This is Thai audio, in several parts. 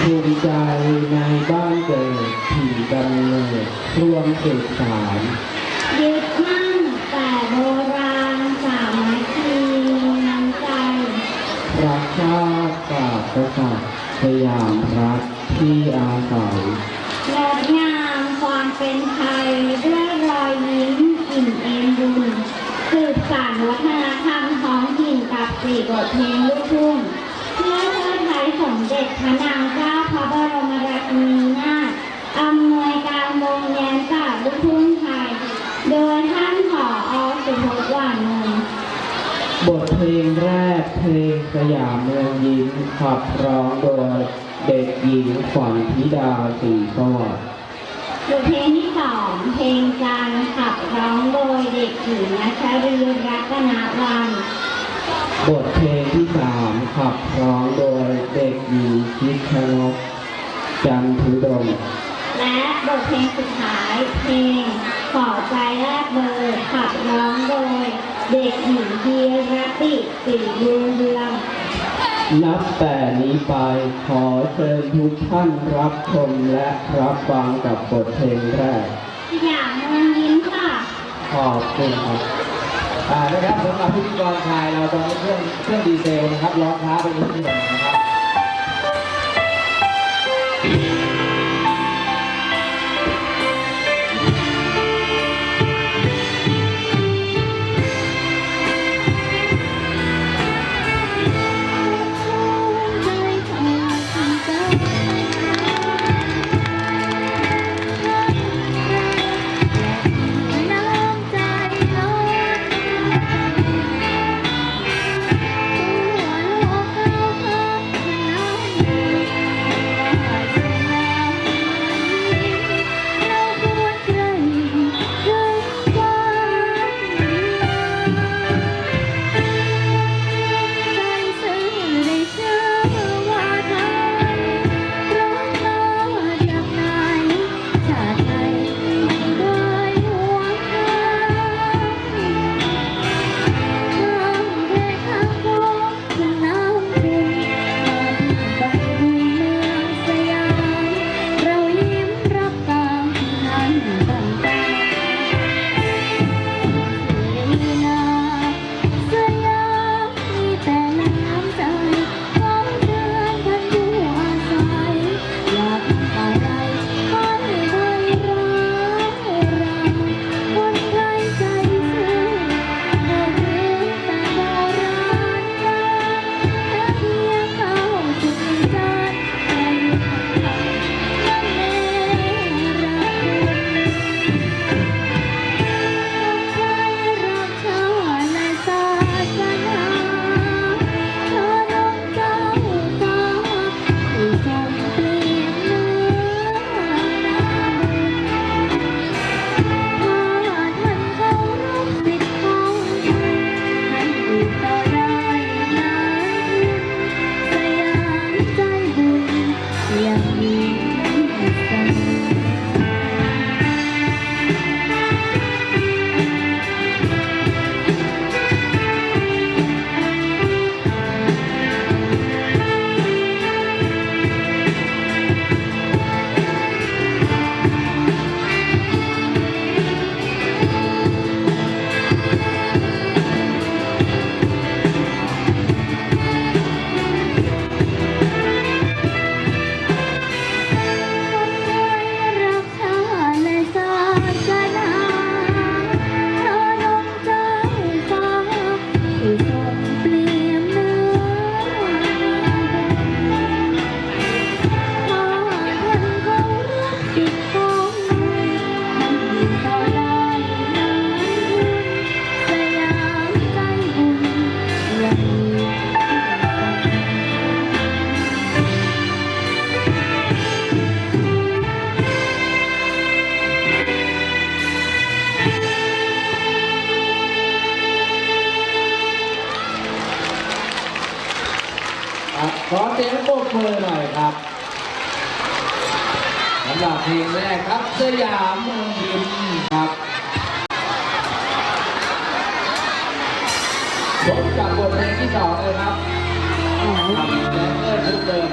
ภูมิใจในบ้านเกิดถิ่นกำเนิดร่วมสืบสานยึดมั่นแต่โบราณสามัคคีน้ำใจรักชาติศาสตร์กษัตริย์สยามรัฐที่อาศัยงดงามความเป็นไทยด้วยรอยยิ้มอิ่มเอมบุญสืบสานวัฒนธรรมท้องถิ่นกับสี่บทเพลงลูกทุ่งเพื่อเทิดไทยสมเด็จพระนางเจ้าพระบรมราชินีนาถอำนวยการวงแยนจากลูกทุ่งไทย โดยท่านผออสุพจน์หวานนนท์ บทเพล งแรกเพลงสยามเมืองยิ้มขับร้องโดยเด็กหญิงขวัญธิดาศรีสวัสดิ์บทเพลงที่สองเพลงจันทร์ขับร้องโดยเด็กหญิงนัชรีรัตนวัน บทเพลงที่สามขับร้องโดยเด็กหญิงชิดชนกจันทุดมและบทเพลงสุดท้ายเพลงขอใจแลกเบอร์ขับร้องโดย เด็กหญิงพีรติสิริบุญเรืองนับแต่นี้ไปขอเชิญทุกท่านรับชมและรับฟังกับบทเพลงแรกสยามเมืองยิ้มค่ะขอบคุณครับอ่านะครับสำหรับพิธีกรชายเราตอนนี้เครื่องเครื่องดีเซลนะครับร้องช้าไปนิดนึงนะครับ มือหน่อยครับสำหรับเพลงแรกครับสยามเมืองยิ้มครับพบกับบทเพลงที่สองเลยครับทำแดนเซอร์ชุดเดิม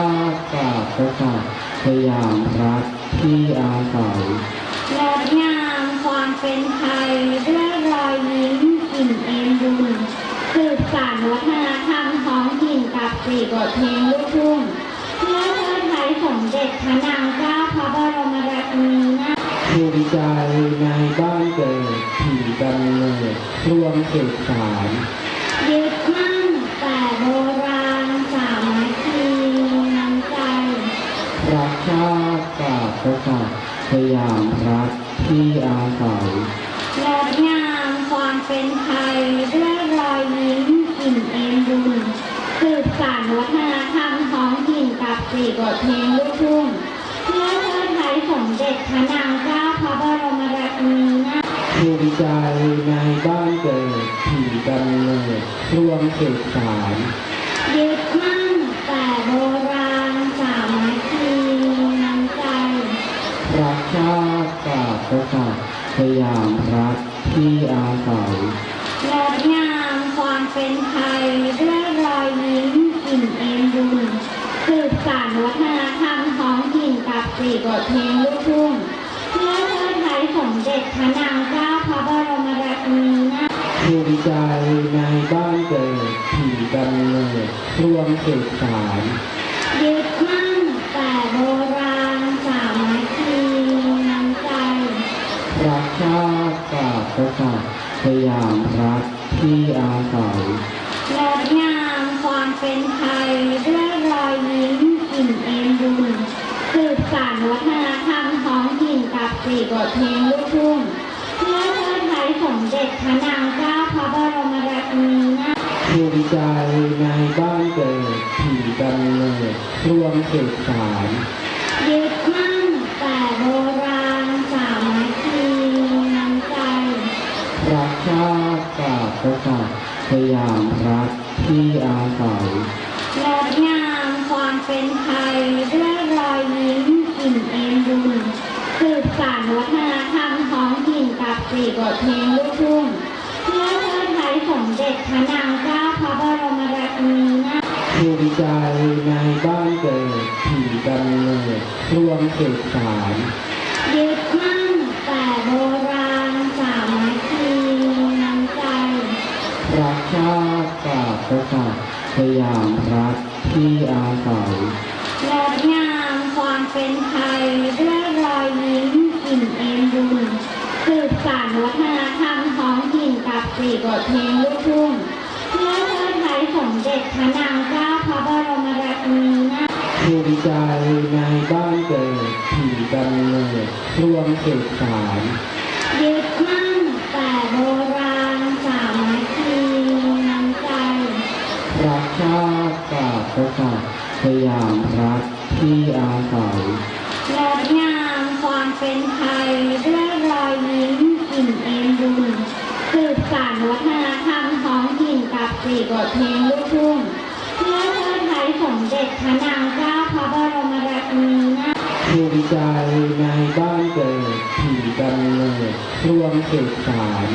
กชาติศาสตร์กษัตริย์สยามรัฐที่อาศัยงดงามความเป็นไทยด้วยรอยยิ้มอิ่มเอมบุญสืบสานวัฒนธรรมท้องถิ่นกับสี่บทเพลงลูกทุ่งเพื่อเทิดไทยสมเด็จพระนางเจ้าพระบรมราชินีนาถภูมิใจในบ้านเกิดถิ่นกำเนิดร่วมสืบสาน ยึดมั่นแต่โบราณสามัคคีน้ำใจ รักชาติศาสตร์กษัตริย์สยามรัฐที่อาศัยงดงามความเป็นไทยด้วยรอยยิ้มอิ่มเอมบุญสืบสานวัฒนธรรมท้องถิ่นกับสี่บทเพลงลูกทุ่งเพื่อเทิดไทยสมเด็จพระนางเจ้าพระบรมราชินีนาถภูมิใจในบ้านเกิดถิ่นกำเนิดร่วมสืบสาน ยึดมั่นแต่โบราณสามัคคีน้ำใจ รักชาติศาสตร์กษัตริย์สยามรัฐที่อาศัย งดงามความเป็นไทยด้วยรอยยิ้มอิ่มเอมบุญสืบสานวัฒนธรรมท้องถิ่นกับสี่บทเพลงลูกทุ่งเพื่อเทิดไทยสมเด็จพระนางเจ้าพระบรมราชินีนาถ ภูมิใจในบ้านเกิดถิ่นกำเนิด ร่วมสืบสาน ยึดมั่นแต่โบราณสามัคคีน้ำใจ รักชาติศาสตร์กษัตริย์สยามรัฐที่อาศัย งดงามความเป็นไทยด้วยรอยยิ้มอิ่มเอมบุญสืบสานวัฒนธรรมท้องถิ่นกับสี่บทเพลงลูกทุ่งเพื่อเทิดไทยสมเด็จพระนางเจ้าพระบรมราชินีนาถ ภูมิใจในบ้านเกิดถิ่นกำเนิด รวมสืบสานยึดมั่นแต่โบราณสามัคคีน้ำใจรักชาติศาสตร์กษัตริย์สยามรัฐที่อาศัยงดงามความเป็นไทยด้วยรอยยิ้มอิ่มเอมบุญสืบสานวัฒนธรรมท้องถิ่นกับสี่บทเพลงลูกทุ่งเพื่อเทิดไทยสมเด็จพระนางเจ้าพระบรมราชินีนา ภูมิใจในบ้านเกิดถิ่นกำเนิดร่วมสืบสานยึดมั่นแต่โบราณสามัคคีน้ำใจรักชาติศาสตร์กษัตริย์สยามรัฐที่อาศัยงดงามความเป็นไทยด้วยรอยยิ้มอิ่มเอมบุญสืบสานวัฒนธรรมท้องถิ่นกับสี่บทเพลงลูกทุ่งเพื่อเทิดไทยสมเด็จพระนางเจ้าพระบรมราชินีนาถ ภูมิใจในบ้านเกิดถิ่นกำเนิดร่วมสืบสานยึดมั่นแต่โบราณสามัคคีน้ำใจรักชาติศาสตร์กษัตริย์สยามรัฐที่อาศัยงดงามความเป็นไทยด้วยรอยยิ้มอิ่มเอมบุญสืบสานวัฒนธรรมท้องถิ่นกับสี่บทเพลงลูกทุ่งเพื่อเทิดไทยสมเด็จพระนางเจ้าพระบรมราชินีนาถ ภูมิใจในบ้านเกิดถิ่นกำเนิดร่วมสืบสาน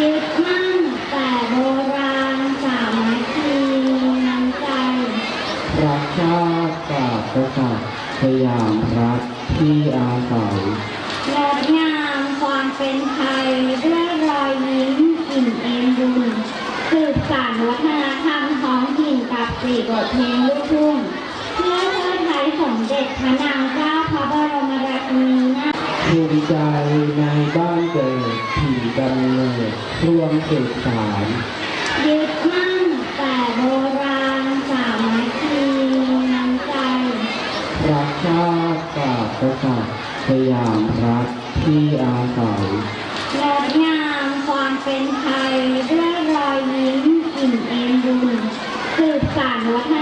ยึดมั่นแต่โบราณสามัคคีน้ำใจรักชาติศาสตร์กษัตริย์สยามรัฐที่อาศัยงดงามความเป็นไทยด้วยรอยยิ้มอิ่มเอมบุญสืบสานวัฒนธรรมท้องถิ่นกับสี่บทเพลงลูกทุ่งเพื่อเทิดไทยสมเด็จพระนางเจ้าพระบรมราชินีนาถ ภูมิใจในบ้านเกิดถิ่นกำเนิดร่วมสืบสานยึดมั่นแต่โบราณสามัคคีน้ำใจรักชาติศาสตร์กษัตริย์สยามรัฐที่อาศัยงดงามความเป็นไทยด้วยรอยยิ้มอิ่มเอมบุญสืบสานวัฒนธรรม